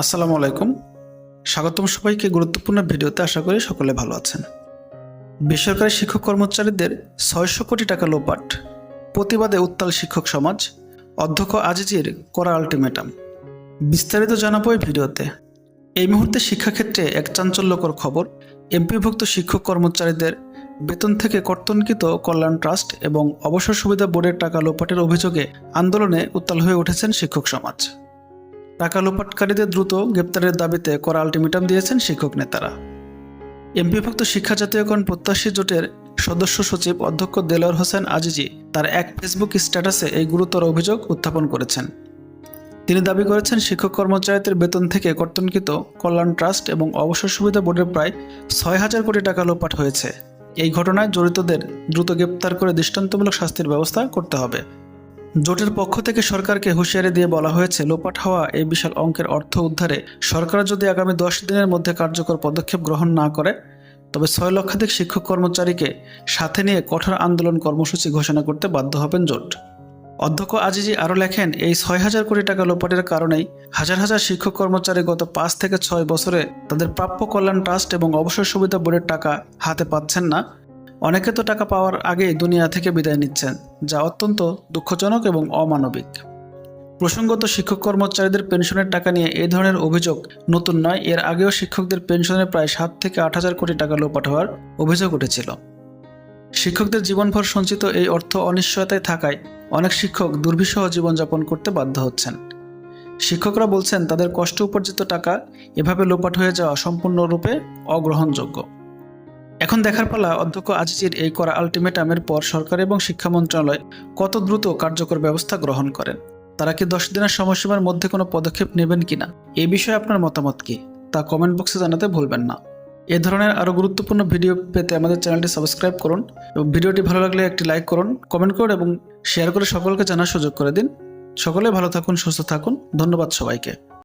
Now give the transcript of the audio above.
আসসালামু আলাইকুম। স্বাগতম সবাইকে গুরুত্বপূর্ণ ভিডিওতে আশা করি সকলে ভালো আছেন। বেসরকারি শিক্ষক কর্মচারীদের ছয়শো কোটি টাকা লোপাট। প্রতিবাদে উত্তাল শিক্ষক সমাজ। অধ্যক্ষ আজিজির করা আলটিমেটাম। বিস্তারিত জানাব এই ভিডিওতে। এই মুহূর্তে শিক্ষাক্ষেত্রে এক চাঞ্চল্যকর খবর। এমপিভুক্ত শিক্ষক কর্মচারীদের বেতন থেকে কর্তনকৃত কল্যাণ ট্রাস্ট এবং অবসর সুবিধা বোর্ডের টাকা লোপাটের অভিযোগে আন্দোলনে উত্তাল হয়ে উঠেছেন শিক্ষক সমাজ। টাকা লোপাটকারীদের দ্রুত গ্রেপ্তারের দাবিতে করা আলটিমেটাম দিয়েছেন শিক্ষক নেতারা। এমপিভুক্ত শিক্ষা জাতীয়করণ প্রত্যাশী জোটের সদস্য সচিব অধ্যক্ষ দেলোয়ার হোসেন আজিজি তার এক ফেসবুক স্ট্যাটাসে এই গুরুতর অভিযোগ উত্থাপন করেছেন। তিনি দাবি করেছেন শিক্ষক কর্মচারীদের বেতন থেকে কর্তনকৃত কল্যাণ ট্রাস্ট এবং অবসর সুবিধা বোর্ডের প্রায় ছয় হাজার কোটি টাকা লোপাট হয়েছে। এই ঘটনায় জড়িতদের দ্রুত গ্রেপ্তার করে দৃষ্টান্তমূলক শাস্তির ব্যবস্থা করতে হবে। জোটের পক্ষ থেকে সরকারকে হুঁশিয়ারি দিয়ে বলা হয়েছে, লোপাট হওয়া এই বিশাল অঙ্কের অর্থ উদ্ধারে সরকার যদি আগামী দশ দিনের মধ্যে কার্যকর পদক্ষেপ গ্রহণ না করে, তবে ছয় লক্ষাধিক শিক্ষক কর্মচারীকে সাথে নিয়ে কঠোর আন্দোলন কর্মসূচি ঘোষণা করতে বাধ্য হবেন জোট। অধ্যক্ষ আজিজি আরও লেখেন, এই ছয় হাজার কোটি টাকা লোপাটের কারণেই হাজার হাজার শিক্ষক কর্মচারী গত পাঁচ থেকে ছয় বছরে তাদের প্রাপ্য কল্যাণ ট্রাস্ট এবং অবসর সুবিধা বোর্ডের টাকা হাতে পাচ্ছেন না। অনেকে তো টাকা পাওয়ার আগেই দুনিয়া থেকে বিদায় নিচ্ছেন, যা অত্যন্ত দুঃখজনক এবং অমানবিক। প্রসঙ্গত শিক্ষক কর্মচারীদের পেনশনের টাকা নিয়ে এ ধরনের অভিযোগ নতুন নয়, এর আগেও শিক্ষকদের পেনশনের প্রায় সাত থেকে আট হাজার কোটি টাকা লোপাট হওয়ার অভিযোগ উঠেছিল। শিক্ষকদের জীবনভর সঞ্চিত এই অর্থ অনিশ্চয়তায় থাকায় অনেক শিক্ষক দুর্বিষহ জীবনযাপন করতে বাধ্য হচ্ছেন। শিক্ষকরা বলছেন, তাদের কষ্ট উপার্জিত টাকা এভাবে লোপাট হয়ে যাওয়া সম্পূর্ণরূপে অগ্রহণযোগ্য। এখন দেখার পালা অধ্যক্ষ আজিজির এই করা আলটিমেটামের পর সরকার এবং শিক্ষা মন্ত্রণালয় কত দ্রুত কার্যকর ব্যবস্থা গ্রহণ করেন? তারা কি দশ দিনের সময়সীমার মধ্যে কোনো পদক্ষেপ নেবেন কিনা এ বিষয়ে আপনার মতামত কি? তা কমেন্ট বক্সে জানাতে ভুলবেন না। এ ধরনের আরও গুরুত্বপূর্ণ ভিডিও পেতে আমাদের চ্যানেলটি সাবস্ক্রাইব করুন এবং ভিডিওটি ভালো লাগলে একটি লাইক করুন কমেন্ট করুন এবং শেয়ার করে সকলকে জানার সুযোগ করে দিন। সকলে ভালো থাকুন, সুস্থ থাকুন। ধন্যবাদ সবাইকে।